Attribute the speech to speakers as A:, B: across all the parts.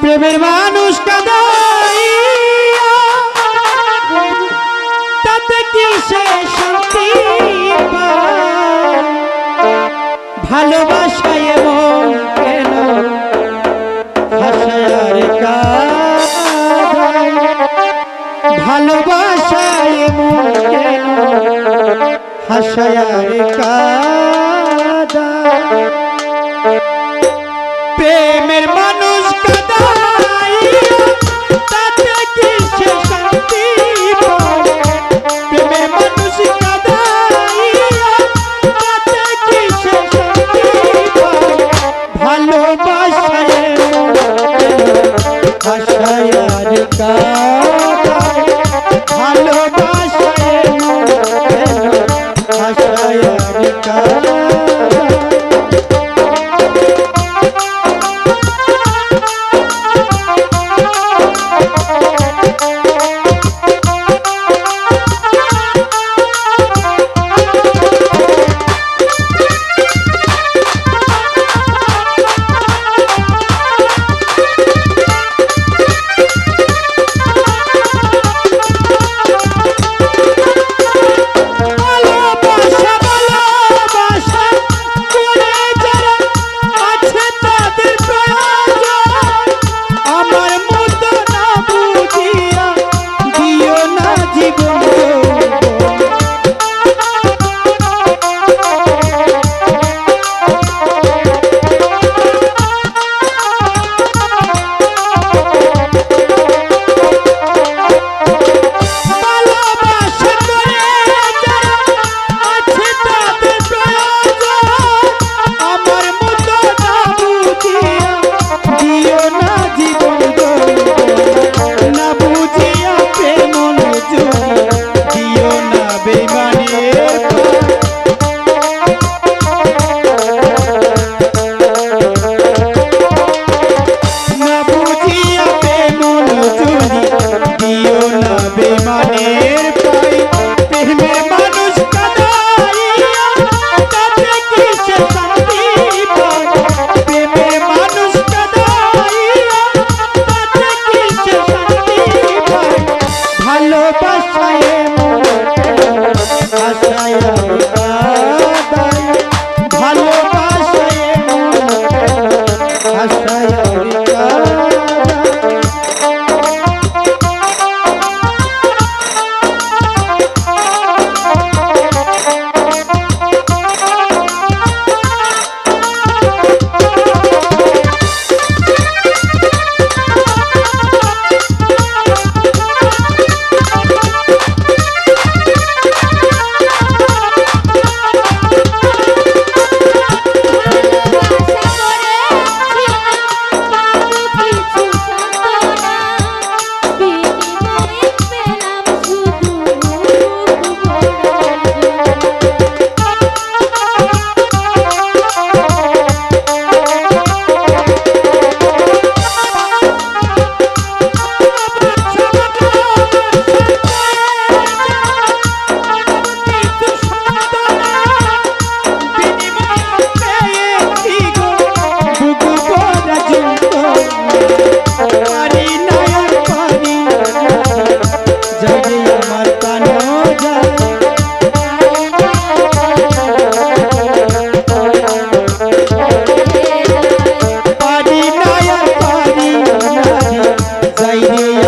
A: প্রেমের মানুষ তাতে কি সে শান্তি? ভালোবাসায় এমন কেন কাদায় ভালোবাসায় কেন কাদায়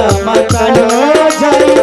A: আমার প্রাণ